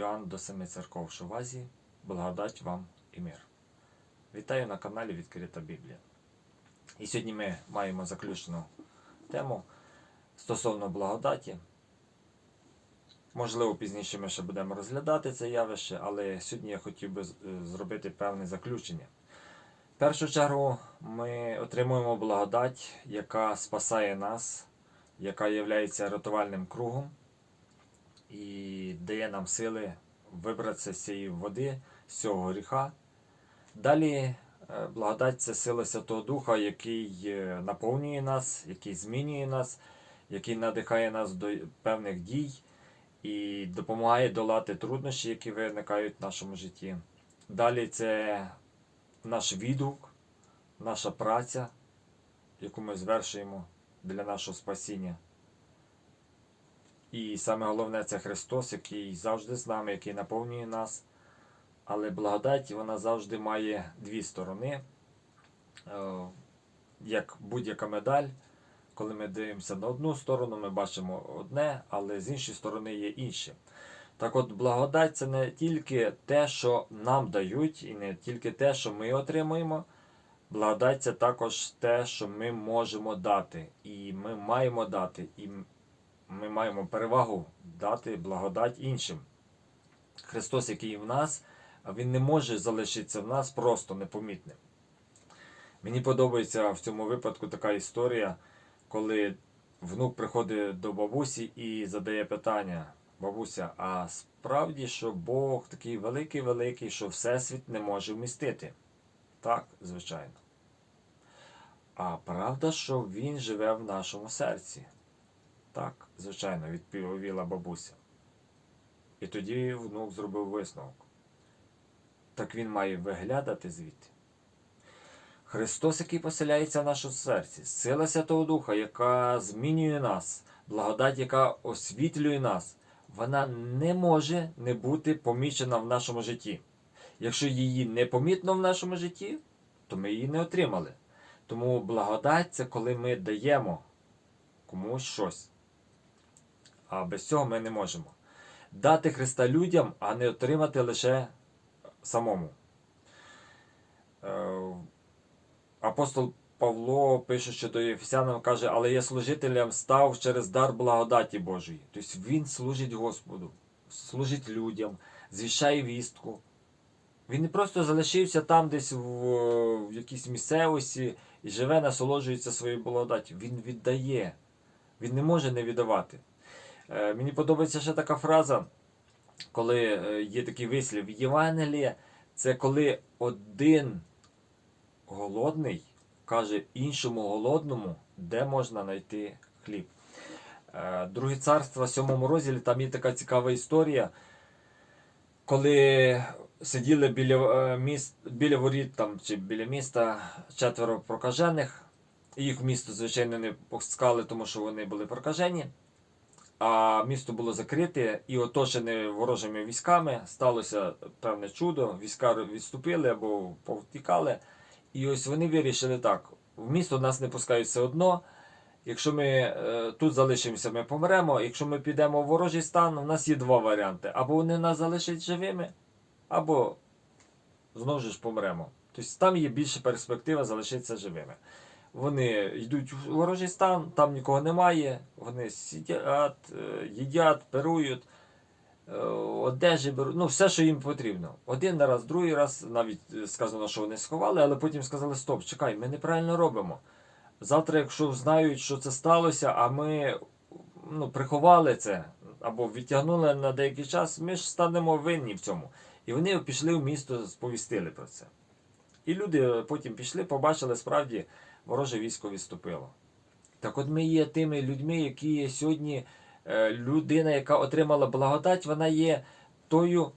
Іоанн до семи церков, що в Азії, благодать вам і мир. Вітаю на каналі Відкрита Біблія. І сьогодні ми маємо заключну тему стосовно благодаті. Можливо, пізніше ми ще будемо розглядати це явище, але сьогодні я хотів би е, зробити певне заключення. В першу чергу ми отримуємо благодать, яка спасає нас, яка є рятувальним кругом і дає нам сили вибратися з цієї води, з цього гріха. Далі е, благодать це сила Святого Духа, який е, наповнює нас, який змінює нас, який надихає нас до певних дій і допомагає долати труднощі, які виникають в нашому житті. Далі це наш відгук, наша праця, яку ми звершуємо для нашого спасіння. І саме головне це Христос, який завжди з нами, який наповнює нас. Але благодать вона завжди має дві сторони. Е, Як будь-яка медаль, коли ми дивимося на одну сторону, ми бачимо одне, але з іншої сторони є інше. Так от, благодать це не тільки те, що нам дають, і не тільки те, що ми отримуємо. Благодать це також те, що ми можемо дати. І ми маємо дати. І ми маємо перевагу дати благодать іншим. Христос, який в нас, Він не може залишитися в нас просто непомітним. Мені подобається в цьому випадку така історія, коли внук приходить до бабусі і задає питання: Бабуся, а справді, що Бог такий великий-великий, що Всесвіт не може вмістити? Так, звичайно. А правда, що Він живе в нашому серці? Так, звичайно, відповіла бабуся. І тоді внук зробив висновок. Так він має виглядати звідти. Христос, який поселяється в нашому серці, сила Святого Духа, яка змінює нас, благодать, яка освітлює нас, вона не може не бути помічена в нашому житті. Якщо її не помітно в нашому житті, то ми її не отримали. Тому благодать це коли ми даємо комусь щось. А без цього ми не можемо. Дати Христа людям, а не отримати лише самому. Е, Апостол Павло пише, що до Єфесянам каже, але я служителем став через дар благодаті Божої. Тобто він служить Господу, служить людям, звіщає вістку. Він не просто залишився там десь в, в якійсь місцевості і живе, насолоджується своєю благодаті. Він віддає. Він не може не віддавати. Е, Мені подобається ще така фраза, коли е, є такий вислів. Євангеліє це коли один голодний каже іншому голодному, де можна знайти хліб. Е, Друге царство, в сьомому розділі, там є така цікава історія, коли сиділи біля, міст, біля воріт там, чи біля міста четверо прокажених. Їх в місто, звичайно, не пускали, тому що вони були прокажені. А місто було закрите і оточене ворожими військами. Сталося певне чудо. Війська відступили або повтікали. І ось вони вирішили так: в місто нас не пускають все одно. Якщо ми е, тут залишимося, ми помремо. Якщо ми підемо в ворожий стан, у нас є два варіанти: або вони нас залишать живими, або знову ж помремо. Тобто там є більша перспектива залишитися живими. Вони йдуть в ворожий стан, там нікого немає, вони сидять, е, їдять, перують, е, одежі беруть, ну все, що їм потрібно. Один раз, другий раз, навіть е, сказано, що вони сховали, але потім сказали: стоп, чекай, ми неправильно робимо. Завтра, якщо знають, що це сталося, а ми ну, приховали це або відтягнули на деякий час, ми ж станемо винні в цьому. І вони пішли в місто, сповістили про це. І люди потім пішли, побачили, справді вороже військо відступило. Так от ми є тими людьми, які є сьогодні е, людина, яка отримала благодать, вона є тою,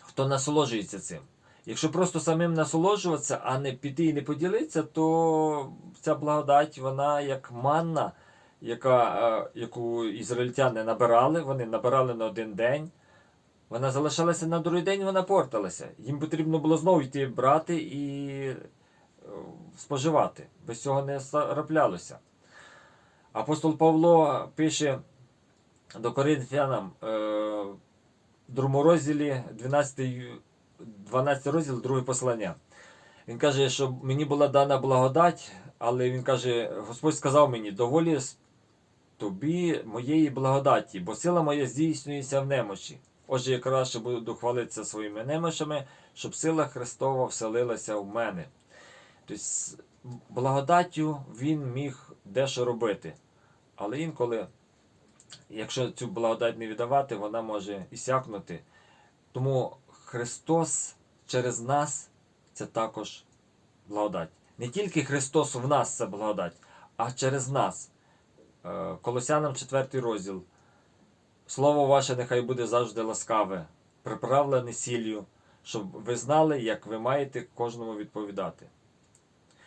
хто насолоджується цим. Якщо просто самим насолоджуватися, а не піти і не поділитися, то ця благодать, вона як манна, яка, е, яку ізраїльтяни набирали, вони набирали на один день. Вона залишалася на другий день, вона порталася. Їм потрібно було знову йти брати і споживати. Без цього не траплялося. Апостол Павло пише до Коринфянам, е, другому розділі 12, 12 розділ, друге послання. Він каже, що мені була дана благодать, але він каже, Господь сказав мені, доволі тобі моєї благодаті, бо сила моя здійснюється в немочі. Отже, я краще буду хвалитися своїми немощами, щоб сила Христова вселилася в мене. Тобто, благодаттю він міг дещо робити. Але інколи, якщо цю благодать не віддавати, вона може ісякнути. Тому Христос через нас це також благодать. Не тільки Христос в нас це благодать, а через нас. Е, Колосянам 4 розділ. Слово ваше нехай буде завжди ласкаве, приправлене сіллю, щоб ви знали, як ви маєте кожному відповідати.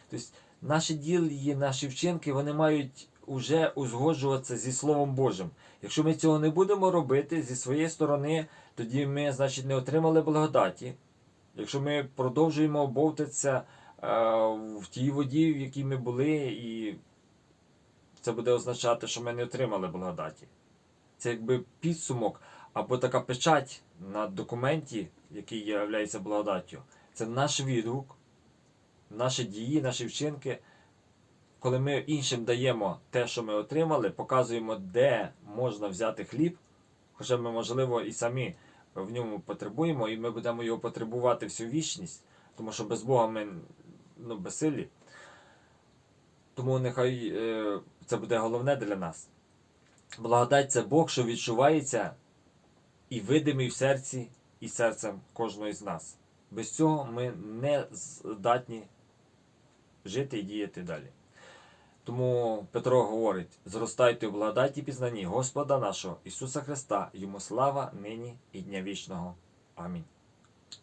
Тобто наші дії, наші вчинки, вони мають уже узгоджуватися зі Словом Божим. Якщо ми цього не будемо робити зі своєї сторони, тоді ми, значить, не отримали благодаті. Якщо ми продовжуємо бовтатися е, в тій воді, в якій ми були, і це буде означати, що ми не отримали благодаті. Це якби підсумок або така печать на документі, який є благодаттю. Це наш відгук, наші дії, наші вчинки. Коли ми іншим даємо те, що ми отримали, показуємо, де можна взяти хліб, хоча ми, можливо, і самі в ньому потребуємо, і ми будемо його потребувати всю вічність, тому що без Бога ми ну, безсилі. Тому нехай е, це буде головне для нас. Благодать це Бог, що відчувається і видимий в серці і серцем кожного з нас. Без цього ми не здатні жити і діяти далі. Тому Петро говорить: зростайте в благодаті пізнанні Господа нашого Ісуса Христа, йому слава нині і дня вічного. Амінь.